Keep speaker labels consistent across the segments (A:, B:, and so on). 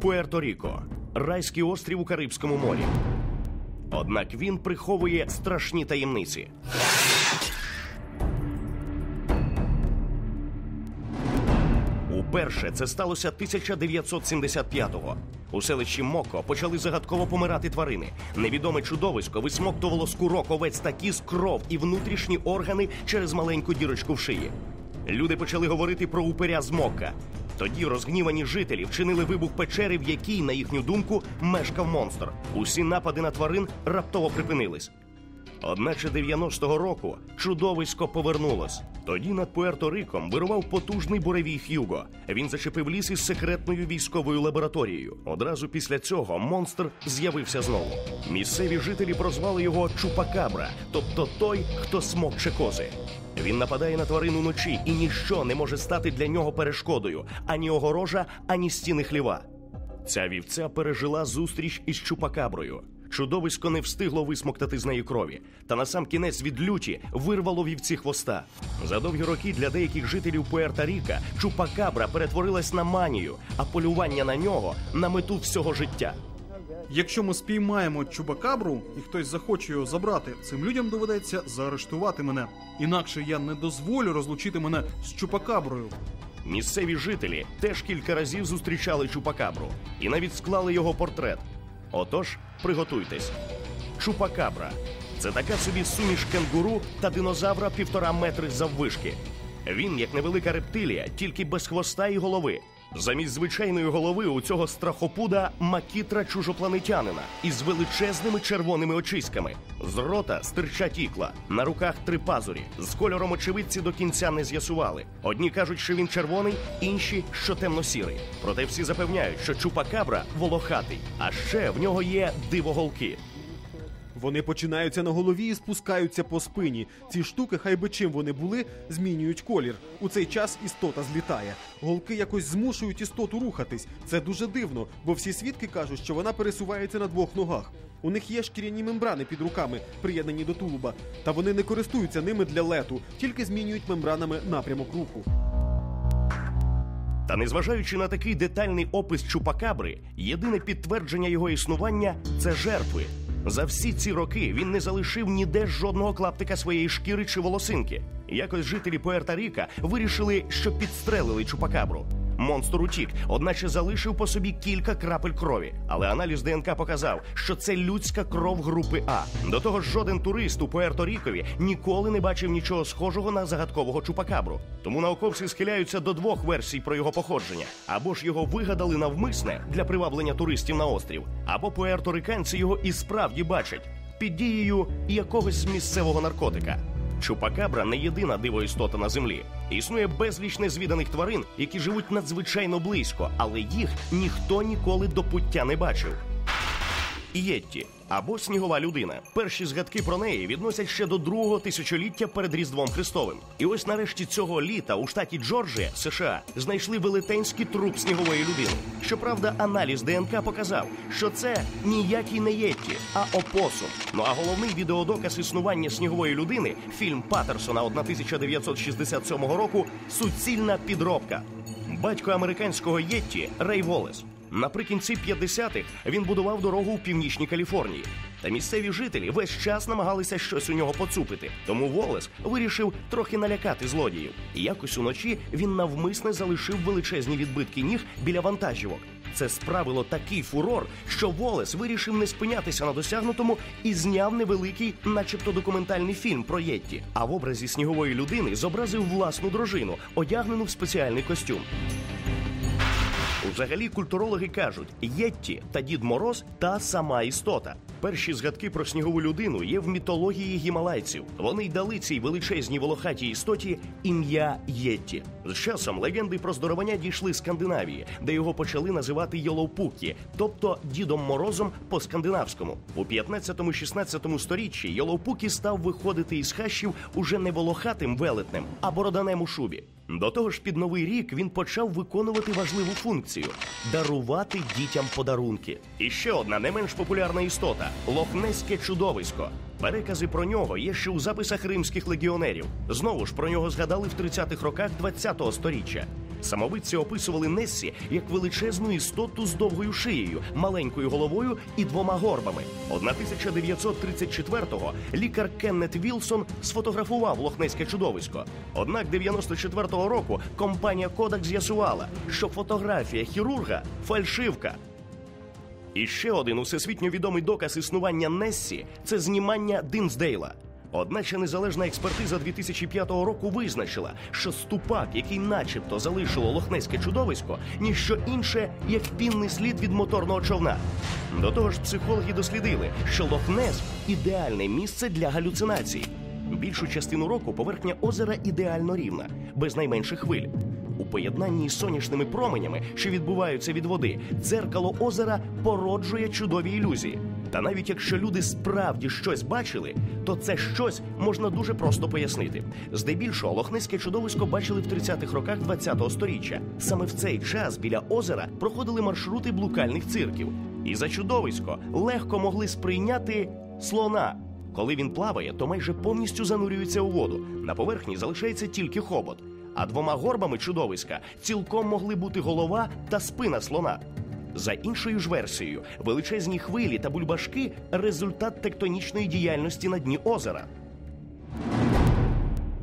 A: Пуерто-Ріко райський острів у Карибському морі. Однак він приховує страшні таємниці. Уперше це сталося 1975-го. У селищі Моко почали загадково помирати тварини. Невідоме чудовисько висмоктувало з курок овець та кіз кров і внутрішні органи через маленьку дірочку в шиї. Люди почали говорити про упиря з Мока. Тоді розгнівані жителі вчинили вибух печери, в якій, на їхню думку, мешкав монстр. Усі напади на тварин раптово припинились. Одначе 90-го року чудовисько повернулось. Тоді над Пуерто-Риком вирував потужний буревій Х'юго. Він зачепив ліс із секретною військовою лабораторією. Одразу після цього монстр з'явився знову. Місцеві жителі прозвали його Чупакабра, тобто той, хто смокче кози. Він нападає на тварину вночі, і ніщо не може стати для нього перешкодою ані огорожа, ані стіни хліва. Ця вівця пережила зустріч із Чупакаброю. Чудовисько не встигло висмоктати з неї крові, та на сам кінець від люті вирвало вівці хвоста. За довгі роки для деяких жителів Пуерта-Ріка Чупакабра перетворилась на манію, а полювання на нього на мету всього життя.
B: Якщо ми спіймаємо чубакабру і хтось захоче його забрати, цим людям доведеться заарештувати мене. Інакше я не дозволю розлучити мене з чупакаброю.
A: Місцеві жителі теж кілька разів зустрічали Чупакабру і навіть склали його портрет. Отож, приготуйтесь. Чупакабра це така собі суміш кенгуру та динозавра півтора метри заввишки. Він, як невелика рептилія, тільки без хвоста і голови. Замість звичайної голови у цього страхопуда макітра чужопланетянина із величезними червоними очиськами. З рота стирчать ікла, на руках три пазурі. З кольором очевидці до кінця не з'ясували. Одні кажуть, що він червоний, інші, що темно-сірий. Проте всі запевняють, що чупакабра волохатий, а ще в нього є дивоголки.
C: Вони починаються на голові і спускаються по спині. Ці штуки, хай би чим вони були, змінюють колір. У цей час істота злітає. Голки якось змушують істоту рухатись. Це дуже дивно, бо всі свідки кажуть, що вона пересувається на двох ногах. У них є шкіряні мембрани під руками, приєднані до тулуба, та вони не користуються ними для лету, тільки змінюють мембранами напрямок руху.
A: Та незважаючи на такий детальний опис чупакабри, єдине підтвердження його існування це жертви. За всі ці роки він не залишив ніде жодного клаптика своєї шкіри чи волосинки. Якось жителі Пуерта-Ріка вирішили, що підстрелили чупакабру. Монстр утік, одначе залишив по собі кілька крапель крові. Але аналіз ДНК показав, що це людська кров групи А. До того ж, жоден турист у Пуерто-Рікові ніколи не бачив нічого схожого на загадкового чупакабру. Тому науковці схиляються до двох версій про його походження: або ж його вигадали навмисне для приваблення туристів на острів, або пуерториканці його і справді бачать під дією якогось місцевого наркотика. Чупакабра не єдина дивоістота на землі. Існує безліч незвіданих тварин, які живуть надзвичайно близько, але їх ніхто ніколи до пуття не бачив. Єтті або снігова людина. Перші згадки про неї відносять ще до другого тисячоліття перед Різдвом Христовим. І ось нарешті цього літа у штаті Джорджія, США, знайшли велетенський труп снігової людини. Щоправда, аналіз ДНК показав, що це ніякий не Єтті, а опосум. Ну а головний відеодоказ існування снігової людини фільм Патерсона 1967 року суцільна підробка. Батько американського Єтті Рей Волес. Наприкінці 50-х він будував дорогу у північній Каліфорнії. Та місцеві жителі весь час намагалися щось у нього поцупити. Тому Волес вирішив трохи налякати злодіїв. І якось уночі він навмисне залишив величезні відбитки ніг біля вантажівок. Це справило такий фурор, що Волес вирішив не спинятися на досягнутому і зняв невеликий, начебто документальний фільм про Єтті. А в образі снігової людини зобразив власну дружину, одягнену в спеціальний костюм. Взагалі, культурологи кажуть, Єтті та Дід Мороз та сама істота. Перші згадки про снігову людину є в мітології гімалайців. Вони й дали цій величезній волохатій істоті ім'я Єтті. З часом легенди про здоровання дійшли з Скандинавії, де його почали називати Йоловпукі, тобто Дідом Морозом по скандинавському. У 15-16 сторіччі Йоловпукі став виходити із хащів уже не волохатим велетнем, а бороданем у шубі. До того ж, під новий рік він почав виконувати важливу функцію дарувати дітям подарунки. І ще одна не менш популярна істота лохнеське чудовисько. Перекази про нього є ще у записах римських легіонерів. Знову ж про нього згадали в 30-х роках 20-го сторіччя. Самовидці описували Нессі як величезну істоту з довгою шиєю, маленькою головою і двома горбами. 1934-го лікар Кеннет Вілсон сфотографував лохнеське чудовисько. Однак 94-го року компанія Kodak з'ясувала, що фотографія хірурга фальшивка. І ще один усесвітньо відомий доказ існування Нессі це знімання Динсдейла. Одначе незалежна експертиза 2005 року визначила, що ступак, який начебто залишило лохнеське чудовисько, ніщо інше, як пінний слід від моторного човна. До того ж, психологи дослідили, що Лохнес ідеальне місце для галюцинацій. Більшу частину року поверхня озера ідеально рівна, без найменших хвиль. У поєднанні з сонячними променями, що відбуваються від води, дзеркало озера породжує чудові ілюзії. Та навіть якщо люди справді щось бачили, то це щось можна дуже просто пояснити. Здебільшого лохнеське чудовисько бачили в 30-х роках 20-го сторіччя. Саме в цей час біля озера проходили маршрути блукальних цирків, і за чудовисько легко могли сприйняти слона. Коли він плаває, то майже повністю занурюється у воду. На поверхні залишається тільки хобот. А двома горбами чудовиська цілком могли бути голова та спина слона. За іншою ж версією, величезні хвилі та бульбашки результат тектонічної діяльності на дні озера.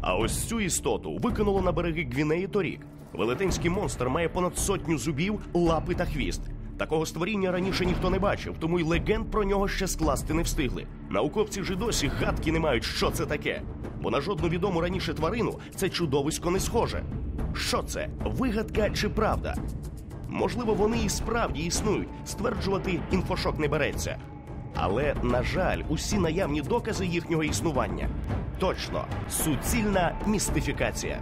A: А ось цю істоту викинуло на береги Гвінеї торік. Велетенський монстр має понад сотню зубів, лапи та хвіст. Такого створіння раніше ніхто не бачив, тому й легенд про нього ще скласти не встигли. Науковці ж і досі гадки не мають, що це таке. Бо на жодну відому раніше тварину це чудовисько не схоже. Що це? Вигадка чи правда? Можливо, вони і справді існують. Стверджувати інфошок не береться. Але, на жаль, усі наявні докази їхнього існування точно суцільна містифікація.